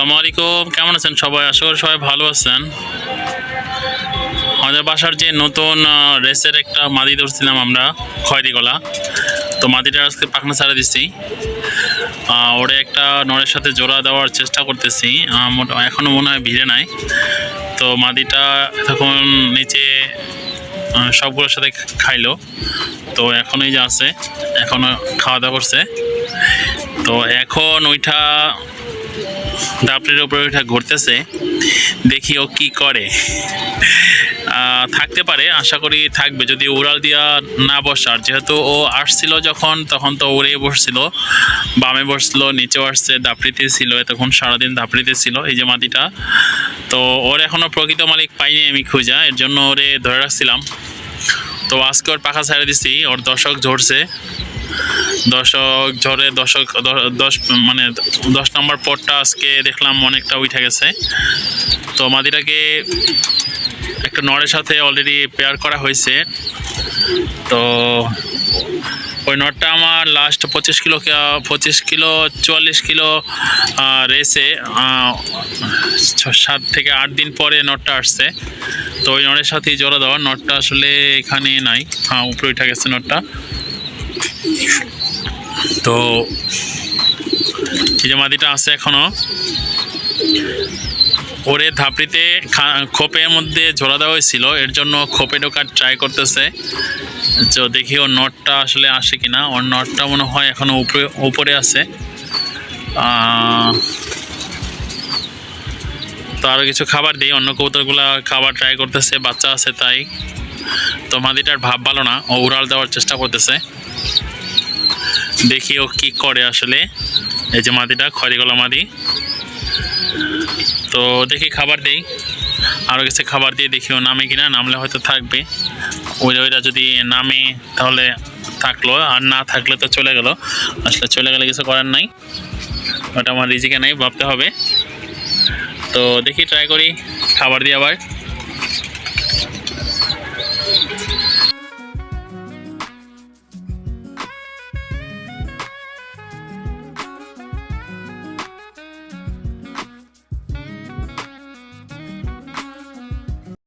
আসসালামু আলাইকুম। কেমন আছেন সবাই? আশা করি সবাই ভালো আছেন। আমাদের বাসার যে নতুন রেসের একটা মাদি ধরছিলাম আমরা খয়রি গলা তো মাদিটা আজকে পাখনা ছাড়া দিচ্ছি ওরে একটা নরের সাথে জোড়া দেওয়ার চেষ্টা করতেছি। আহ, মোটা- এখনও মনে হয় ভিড়ে নাই। তো মাদিটা তখন নিচে সবগুলোর সাথে খাইলো। তো এখন এই যে আছে এখনও খাওয়া দাওয়া করছে। তো এখন ওইটা ডাবলির উপরে ওইটা ঘুরতেছে, দেখি ও কি করে। থাকতে পারে, আশা করি থাকবে। যদি উড়াল দিয়া না বসার, যেহেতু ও আসছিল যখন, তখন তো উড়ে বসছিল। বামে বসছিল নিচেও আসছে দাপড়িতে ছিল তখন সারাদিন দাপড়িতে ছিল, এই যে মাটিটা। তো ওর এখনও প্রকৃত মালিক পাইনি আমি খুঁজা, এর জন্য ওরে ধরে রাখছিলাম। তো আজকে ওর পাখা ছেড়ে দিছি, ওর দর্শক ঝরছে। দশক ঝরে দশক দশ মানে দশ নম্বর পটটা আজকে দেখলাম অনেকটা উঠে গেছে। তো মাদিটাকে একটা নড়ের সাথে অলরেডি পেয়ার করা হয়েছে। তো ওই নটটা আমার লাস্ট পঁচিশ কিলো পঁচিশ কিলো, চুয়াল্লিশ কিলো রেসে সাত থেকে আট দিন পরে নটটা আসছে। তো ওই নটের সাথেই জোড়া দেওয়া। নটটা আসলে এখানে নাই। হ্যাঁ উপরে উঠে গেছে নটটা তো যে মাদিটা আছে এখনও, ওরে ধাপড়িতে খোপের মধ্যে ঝোলা দেওয়া হয়েছিল, এর জন্য খোপে ঢোকার ট্রাই করতেছে। তো দেখি ওর নটটা আসলে আসে কিনা, ওর নটটা মনে হয় এখনও উপরে উপরে আছে। তো আরও কিছু খাবার দিই, অন্য কবুতরগুলা খাবার ট্রাই করতেছে, বাচ্চা আছে তাই। তো মাদিটার ভাব ভালো না, ও উড়াল দেওয়ার চেষ্টা করতেছে। দেখি ও কি করে আসলে। এই যে মাদিটা খড়িগলা মাদি তো দেখি খাবার দেই। আরও কিছু খাবার দিয়ে দেখি ও নামে কিনা, নামলে হয়তো থাকবে। ওই ওইটা যদি নামে তাহলে থাকল, আর না থাকলে তো চলে গেল। আসলে চলে গেলে কিছু করার নাই। ওটা আমার রিজিকে নাই, ভাবতে হবে। তো দেখি ট্রাই করি, খাবার দিয়ে আবার।